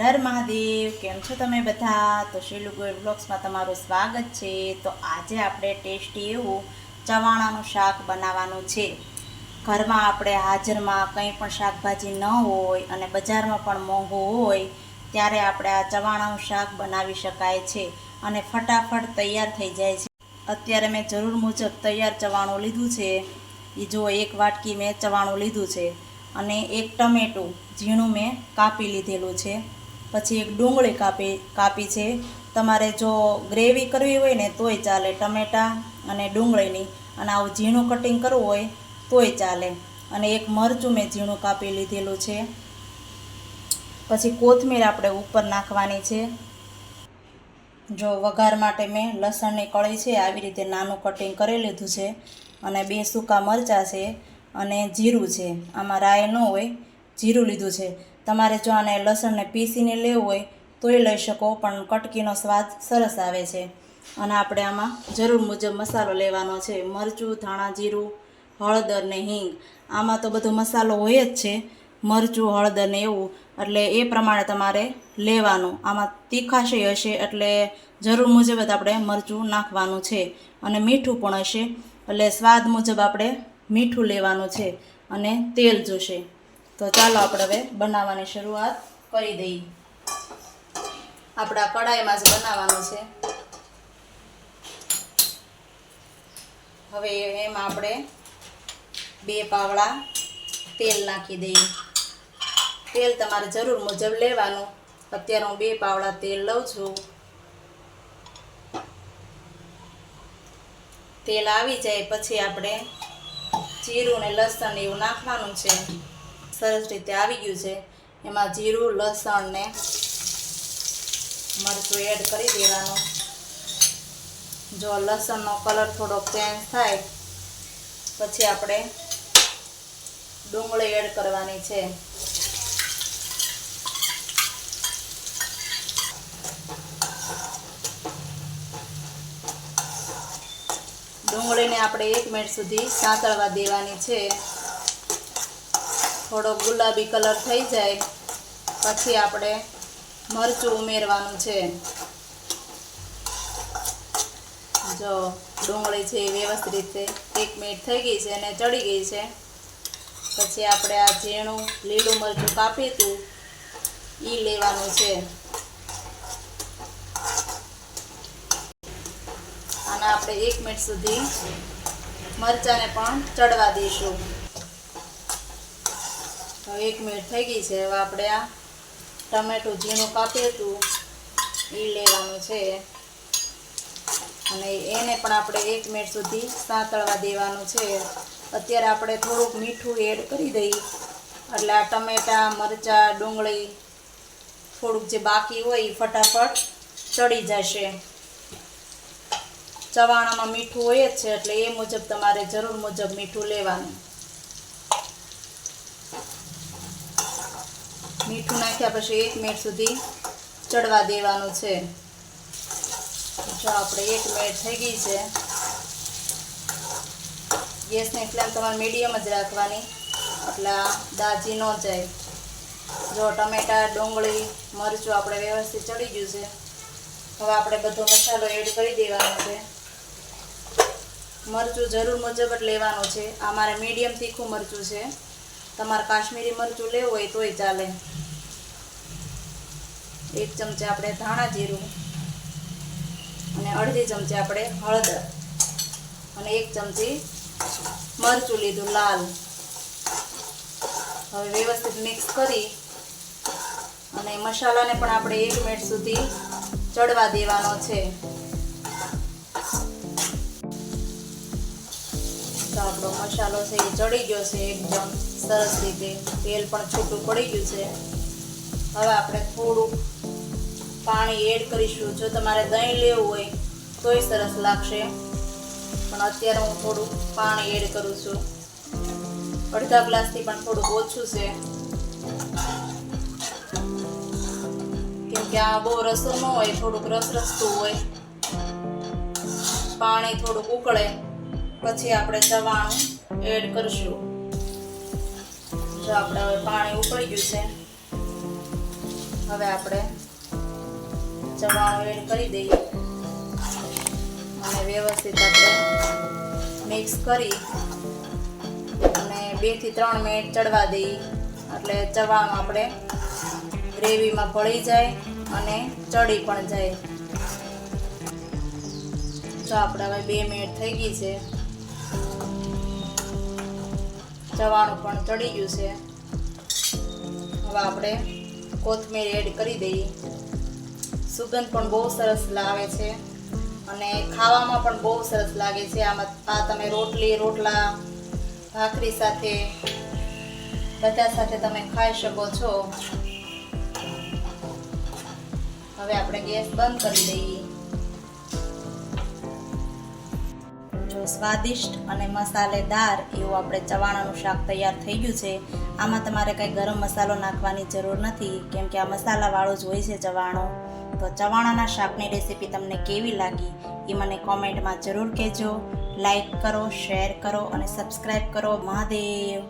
હર મહાદેવ, કેમ છો તમે બધા? તો શીલુ ગોયલ બ્લોગ્સમાં તમારું સ્વાગત છે. તો આજે આપણે ટેસ્ટી એવું ચવાણાનું શાક બનાવવાનું છે. ઘરમાં આપણે હાજરમાં કંઈ પણ શાકભાજી ન હોય અને બજારમાં પણ મોંઘું હોય, ત્યારે આપણે આ ચવાણાનું શાક બનાવી શકાય છે અને ફટાફટ તૈયાર થઈ જાય છે. અત્યારે મેં જરૂર મુજબ તૈયાર ચવાણું લીધું છે. એ જો એક વાટકી મેં ચવાણું લીધું છે અને એક ટમેટું ઝીણું મેં કાપી લીધેલું છે. પછી એક ડુંગળી કાપી કાપી છે. તમારે જો ગ્રેવી કરવી હોય ને તોય ચાલે ટમેટાં અને ડુંગળીની. અને આવું ઝીણું કટિંગ કરવું હોય તોય ચાલે. અને એક મરચું મેં ઝીણું કાપી લીધેલું છે. પછી કોથમીર આપણે ઉપર નાખવાની છે. જો વઘાર માટે મેં લસણની કળી છે, આવી રીતે નાનું કટિંગ કરી લીધું છે. અને બે સૂકા મરચાં છે અને જીરું છે. આમાં રાય ન હોય જીરું લીધું છે. તમારે જો આને લસણને પીસીને લેવું હોય, તોય લઈ શકો, પણ કટકીનો સ્વાદ સરસ આવે છે. અને આપણે આમાં જરૂર મુજબ મસાલો લેવાનો છે. મરચું, ધાણા જીરું, હળદર ને હિંગ. આમાં તો બધો મસાલો હોય જ છે. મરચું, હળદર ને એવું. એટલે એ પ્રમાણે તમારે લેવાનું. આમાં તીખાશય હશે એટલે જરૂર મુજબ જ આપણે મરચું નાખવાનું છે. અને મીઠું પણ હશે. એટલે સ્વાદ મુજબ આપણે મીઠું લેવાનું છે. અને તેલ જોશે. તો ચાલો આપણે હવે બનાવવાની શરૂઆત કરી દઈએ. આપણા કડાઈમાં જ બનાવવાનું છે. હવે એમાં આપણે બે પાવડા તેલ નાખી દઈએ. તેલ તમારે જરૂર મુજબ લેવાનું. અત્યારે હું બે પાવડા તેલ લઉં છું. તેલ આવી જાય પછી આપણે જીરું ને લસણ એવું નાખવાનું છે. સરસ રીતે આવી ગયું છે. એમાં જીરું, લસણ ને મરચું એડ કરી દેવાનું. જો લસણનો કલર થોડોક ચેન્જ થાય, પછી આપણે ડુંગળી એડ કરવાની છે. ડુંગળીને આપણે એક મિનિટ સુધી સાંતળવા દેવાની છે. થોડો ગુલાબી કલર થઈ જાય. પછી આપણે મરચું ઉમેરવાનું છે. જો ડુંગળી છે વ્યવસ્થિત રીતે એક મિનિટ થઈ ગઈ છે અને ચડી ગઈ છે. પછી આપણે આ ઝીણું લીલું મરચું કાપ્યું હતું. એ લેવાનું છે. અને આપણે એક મિનિટ સુધી મરચાંને પણ ચડવા દઈશું. એક મિનિટ થઈ ગઈ છે. હવે આપણે આ ટમેટું ઝીણું કાપ્યું હતું એ લેવાનું છે. અને એને પણ આપણે એક મિનિટ સુધી સાંતળવા દેવાનું છે. અત્યારે આપણે થોડુંક મીઠું એડ કરી દઈએ એટલે આ ટમેટાં, મરચાં, ડુંગળી, થોડુંક જે બાકી હોય એ ફટાફટ ચડી જશે. ચવાણામાં મીઠું હોય જ છે, એટલે એ મુજબ તમારે જરૂર મુજબ મીઠું લેવાનું. મીઠું નાખ્યા પછી એક મિનિટ સુધી ચડવા દેવાનું છે. જો આપણે એક મિનિટ થઈ ગઈ છે. ગેસની ફ્લેમ તમારે મીડિયમ જ રાખવાની આટલા દાજી ન જાય. જો ટમેટા, ડુંગળી, મરચું આપણે વ્યવસ્થિત ચડી ગયું છે. હવે આપણે બધો મસાલો એડ કરી દેવાનો છે. મરચું જરૂર મુજબ જ લેવાનું છે. આ મારે મીડિયમ તીખું મરચું છે. તમારે કાશ્મીરી મરચું લેવું હોય તોય ચાલે. એક ચમચી આપણે ધાણા જીરું અને અડધી ચમચી આપણે હળદર અને એક ચમચી મરચું લીધું લાલ. હવે વ્યવસ્થિત મિક્સ કરી અને મસાલાને પણ આપણે એક મિનિટ સુધી ચડવા દેવાનો છે. તો આપણો મસાલો છે એ ચડી ગયો છે એકદમ સરસ રીતે. તેલ પણ છૂટું પડી ગયું છે. હવે આપણે થોડું પાણી એડ કરીશું. જો તમારે દહીં લેવું હોય તોય સરસ લાગશે. પણ અત્યારે હું થોડું પાણી એડ કરું છું. અડધા ગ્લાસથી પણ થોડું ઓછું છે. કેમ કે આ બહુ રસો ન હોય, થોડુંક રસ રસતું હોય. પાણી થોડુંક ઉકળે. પછી આપણે ચવાણું એડ કરશું. જો આપણે હવે પાણી ઉકળી ગયું છે. હવે આપણે ચવાણું એડ કરી દઈએ. અને વ્યવસ્થિત આપણે મિક્સ કરી અને બેથી ત્રણ મિનિટ ચડવા દઈએ. એટલે ચવાણું આપણે ગ્રેવીમાં ભળી જાય અને ચડી પણ જાય. જો આપણે હવે બે મિનિટ થઈ ગઈ છે. ચવાણું પણ ચડી ગયું છે. હવે આપણે કોથમીર એડ કરી દઈએ. સુગંધ પણ બહુ સરસ લાવે છે અને ખાવામાં પણ બહુ સરસ લાગે છે. આમાં આ તમે રોટલી, રોટલા, ભાખરી સાથે બધા સાથે તમે ખાઈ શકો છો. હવે આપણે ગેસ બંધ કરી દઈએ. જો સ્વાદિષ્ટ અને મસાલેદાર એવું આપણે ચવાણાનું શાક તૈયાર થઈ ગયું છે, આમાં તમારે કંઈ ગરમ મસાલો નાખવાની જરૂર નથી, કેમ કે આ મસાલાવાળું જ હોય છે ચવાણો. તો ચવાણાના શાકની રેસીપી તમને કેવી લાગી, એ મને કોમેન્ટમાં જરૂર કહેજો. લાઈક કરો, શેર કરો અને સબસ્ક્રાઈબ કરો મહાદેવ.